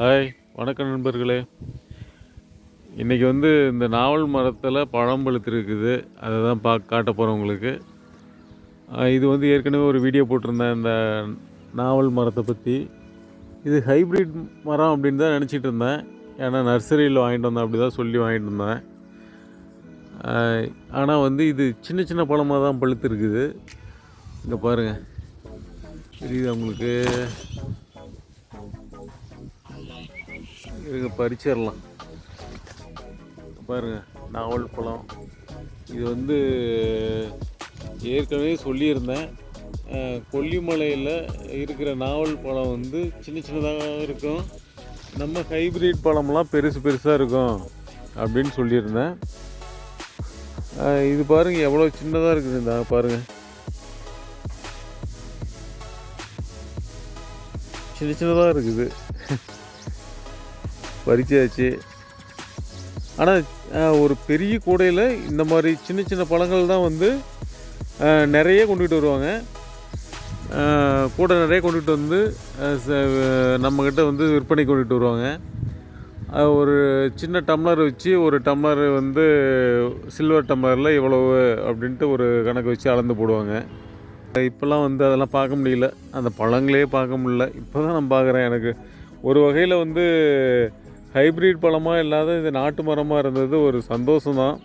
Hi வணக்கம் நண்பர்களே. இன்றைக்கி வந்து இந்த நாவல் மரத்தில் பழம் பழுத்திருக்குது. அதை தான் பா காட்ட போகிறேன் உங்களுக்கு. இது வந்து ஏற்கனவே ஒரு வீடியோ போட்டிருந்தேன் இந்த நாவல் மரத்தை பற்றி இது ஹைப்ரிட் மரம் அப்படின்னு தான் நினச்சிட்டு இருந்தேன். ஏன்னா நர்சரியில் வாங்கிட்டு வந்தேன் அப்படி தான் சொல்லி வாங்கிட்டு வந்தேன். ஆனால் வந்து இது சின்ன சின்ன பழமாக தான் பழுத்திருக்குது. இங்கே பாருங்கள் தெரியுது உங்களுக்கு? இருங்க பறிச்சிடலாம். பாருங்க நாவல் பழம் இது வந்து ஏற்கனவே சொல்லியிருந்தேன். கொல்லிமலையில் இருக்கிற நாவல் பழம் வந்து சின்ன சின்னதாக இருக்கும். நம்ம ஹைப்ரிட் பழம்லாம் பெருசு பெருசாக இருக்கும் அப்படின்னு சொல்லியிருந்தேன். இது பாருங்கள் எவ்வளோ சின்னதாக இருக்குது. இந்த பாருங்கள் சின்ன சின்னதாக இருக்குது. பறிச்சாச்சு ஆனால் ஒரு பெரிய கூடையில் இந்த மாதிரி சின்ன சின்ன பழங்கள் தான் வந்து நிறைய கொண்டுகிட்டு வருவாங்க. கூடை நிறைய கொண்டுகிட்டு வந்து நம்மக்கிட்ட வந்து விற்பனை கொண்டுகிட்டு வருவாங்க. ஒரு சின்ன டம்ளர் வச்சு ஒரு டம்ளர் வந்து சில்வர் டம்ளரில் இவ்வளவு அப்படின்ட்டு ஒரு கணக்கு வச்சு அளந்து போடுவாங்க. இப்போல்லாம் வந்து அதெல்லாம் பார்க்க முடியல. அந்த பழங்களே பார்க்க முடியல. இப்போ தான் நான் பார்க்குறேன் எனக்கு. ஒரு வகையில் வந்து ஹைப்ரிட் பழமாக இல்லாத இது நாட்டு மரமாக இருந்தது ஒரு சந்தோஷம்தான்.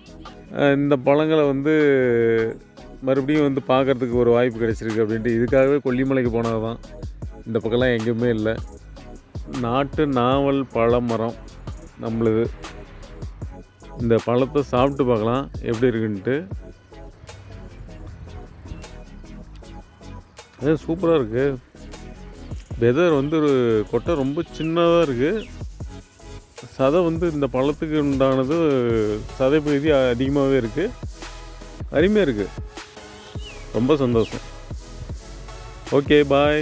இந்த பழங்களை வந்து மறுபடியும் வந்து பார்க்கறதுக்கு ஒரு வாய்ப்பு கிடைச்சிருக்கு அப்படின்ட்டு இதுக்காகவே கொல்லிமலைக்கு போனது தான் இந்த பக்கம்லாம் எங்கேயுமே இல்லை. நாட்டு நாவல் பழமரம் நம்மளுது. இந்த பழத்தை சாப்பிட்டு பார்க்கலாம். எப்படி இருக்குன்ட்டு. அது சூப்பராக இருக்குது வெதர் வந்து ஒரு கொட்டை ரொம்ப சின்னதாக இருக்குது சதை வந்து இந்த பழத்துக்கு உண்டானது சதை பகுதி அதிகமாகவே இருக்குது அருமையாக இருக்குது ரொம்ப சந்தோஷம். Okay bye